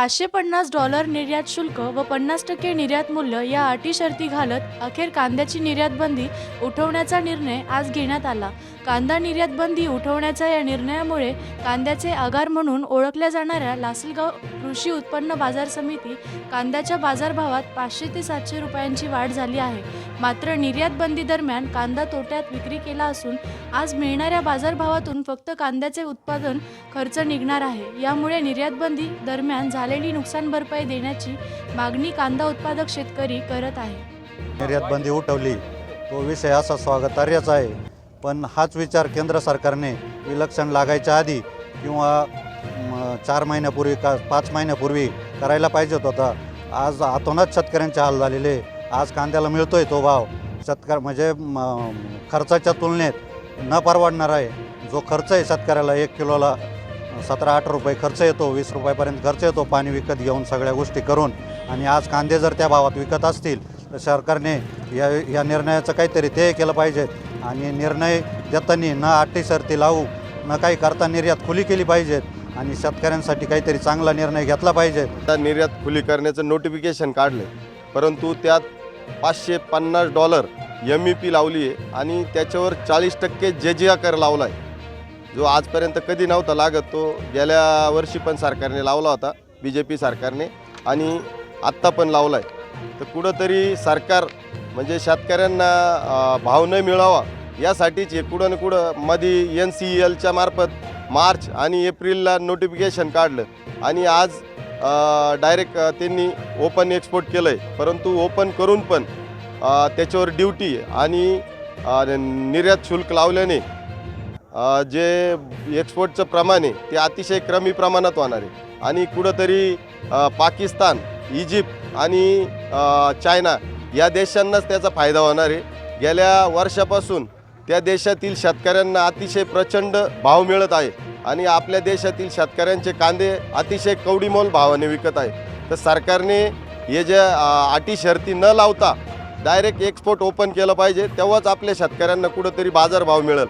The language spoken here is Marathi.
पाचशे पन्नास डॉलर निर्यात शुल्क व पन्नास टक्के निर्यात मूल्य या अटी शर्ती घालत अखेर कांद्याची निर्यात बंदी उठवण्याचा निर्णय आज घेण्यात आला. कांदा निर्यात बंदी उठवण्याच्या या निर्णयामुळे कांद्याचे आगार म्हणून ओळखल्या जाणाऱ्या लासलगाव कृषी उत्पन्न बाजार समिती कांद्याच्या बाजारभावात पाचशे ते सातशे रुपयांची वाढ झाली आहे. मात्र निर्यात बंदी दरम्यान कांदा तोट्यात विक्री केला असून आज मिळणाऱ्या बाजारभावातून फक्त कांद्याचे उत्पादन खर्च निघणार आहे. यामुळे निर्यात बंदी दरम्यान झालेली नुकसान भरपाई देण्याची मागणी कांदा उत्पादक शेतकरी करत आहे. निर्यात बंदी उठवली. तो विषय असा स्वागतार्हच आहे. पण हाच विचार केंद्र सरकारने इलेक्शन लागायच्या आधी किंवा चार महिन्यापूर्वी का पाच महिन्यापूर्वी करायला पाहिजेत होता. आज आतोनात शेतकऱ्यांचे हाल झालेले. आज कांद्याला मिळतोय तो भाव. शेतकरी म्हणजे खर्चाच्या तुलनेत न परवडणार आहे. जो खर्च आहे शेतकऱ्याला एक किलोला सतरा अठरा रुपये खर्च येतो वीस रुपयापर्यंत खर्च येतो पाणी विकत घेऊन सगळ्या गोष्टी करून. आणि आज कांदे जर त्या भावात विकत असतील तर सरकारने या या निर्णयाचं काहीतरी ते केलं पाहिजे. आणि निर्णय देताना न आटी सरती लावू न काही करता निर्यात खुली केली पाहिजेत आणि शेतकऱ्यांसाठी काहीतरी चांगला निर्णय घेतला पाहिजे. त्या निर्यात खुली करण्याचं नोटिफिकेशन काढलं परंतु त्यात पाचशे पन्नास डॉलर एम ई पी लावली आहे आणि त्याच्यावर चाळीस टक्के जे कर लावला आहे जो आजपर्यंत कधी नव्हता लागत तो गेल्या वर्षी पण सरकारने लावला होता बी जे पी सरकारने आणि आत्ता पण लावला आहे तर कुठंतरी सरकार म्हणजे शेतकऱ्यांना भाव न मिळावा यासाठीच हे कुठं ना कुठं मध्ये एन सी एलच्या मार्फत मार्च आणि एप्रिलला नोटिफिकेशन काढलं. आणि आज डायरेक्ट त्यांनी ओपन एक्सपोर्ट केलं आहे परंतु ओपन करून पण त्याच्यावर ड्युटी आणि निर्यात शुल्क लावल्याने जे एक्सपोर्टचं प्रमाण आहे ते अतिशय कमी प्रमाणात होणार आहे. आणि कुठंतरी पाकिस्तान इजिप्त आणि चायना या देशांनाच त्याचा फायदा होणार आहे. गेल्या वर्षापासून त्या देशातील शेतकऱ्यांना अतिशय प्रचंड भाव मिळत आहे आणि आपल्या देशातील शेतकऱ्यांचे कांदे अतिशय कवडीमोल भावाने विकत आहे. तर सरकारने हे ज्या अटी शर्ती न लावता डायरेक्ट एक्सपोर्ट ओपन केलं पाहिजे तेव्हाच आपल्या शेतकऱ्यांना कुठंतरी बाजारभाव मिळेल.